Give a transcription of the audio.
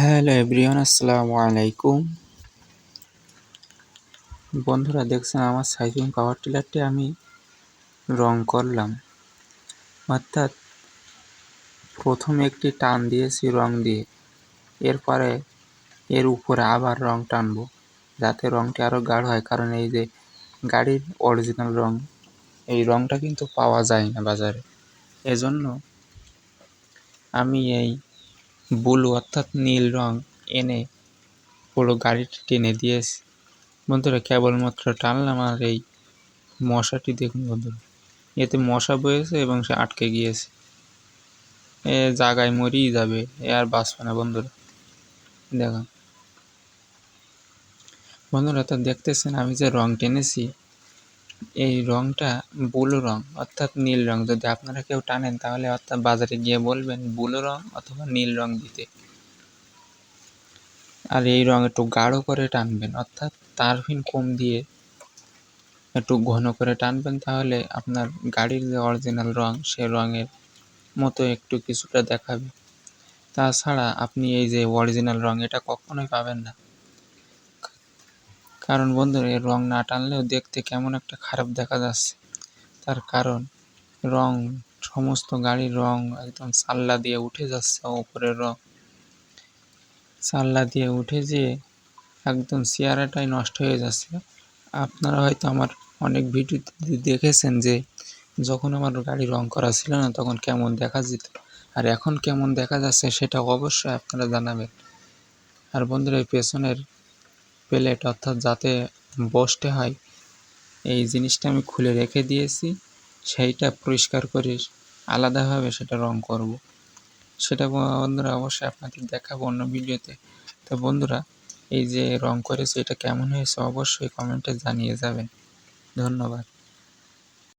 Hello everyone আসসালামু আলাইকুম বন্ধুরা, দেখছেন আমার সাইক্লিং পাওয়ার টিলারটি আমি রং করলাম। অর্থাৎ প্রথমে একটি টান দিয়েছি রং দিয়ে। এরপরে এর উপরে আবার রং টানবো, যাতে রংটি আরও গাঢ় হয়। কারণ এই যে গাড়ির অরিজিনাল রং, এই রংটা কিন্তু পাওয়া যায় না বাজারে। এজন্য আমি এই ব্লু অর্থাৎ নীল রং এনে পুরো গাড়িটি টেনে দিয়েছে। বন্ধুরা, কেবলমাত্র টানলাম আর এই মশাটি দেখুন বন্ধুরা, এতে মশা বয়েছে এবং সে আটকে গিয়েছে। এ জায়গায় মরিই যাবে, এ আর বাঁচবে না বন্ধুরা। দেখুন। বন্ধুরা, তো দেখতেছেন আমি যে রং টেনেছি এই রংটা ব্লু রং অর্থাৎ নীল রং। যদি আপনারা কেউ টানেন, তাহলে অর্থাৎ বাজারে গিয়ে বলবেন ব্লু রং অথবা নীল রং দিতে। আর এই রং একটু গাঢ় করে টানবেন, অর্থাৎ তারফিন কম দিয়ে একটু ঘন করে টানবেন, তাহলে আপনার গাড়ির যে অরিজিনাল রং, সে রঙের মতো একটু কিছুটা দেখাবে। তাছাড়া আপনি এই যে অরিজিনাল রং, এটা কখনোই পাবেন না। কারণ বন্ধুরা এর রং না টানলেও দেখতে কেমন একটা খারাপ দেখা যাচ্ছে। তার কারণ, রং, সমস্ত গাড়ির রং একদম সাল্লা দিয়ে উঠে যাচ্ছে ওপরের রং। সাল্লা দিয়ে উঠে যেয়ে একদম চেয়ারাটাই নষ্ট হয়ে যাচ্ছে। আপনারা হয়তো আমার অনেক ভিডিওতে দেখেছেন যে যখন আমার গাড়ি রং করা ছিল না, তখন কেমন দেখা যেত। আর এখন কেমন দেখা যাচ্ছে সেটা অবশ্যই আপনারা জানাবেন। আর বন্ধুরা, এই পেছনের প্লেট অর্থাৎ যাতে বসতে হয়, এই জিনিসটা আমি খুলে রেখে দিয়েছি। সেইটা পরিষ্কার করে আলাদাভাবে সেটা রং করব। সেটা বন্ধুরা অবশ্যই আপনাদের দেখাবো অন্য ভিডিওতে। তো বন্ধুরা, এই যে রং করেছে, এটা কেমন হয়েছে অবশ্যই কমেন্টে জানিয়ে যাবেন। ধন্যবাদ।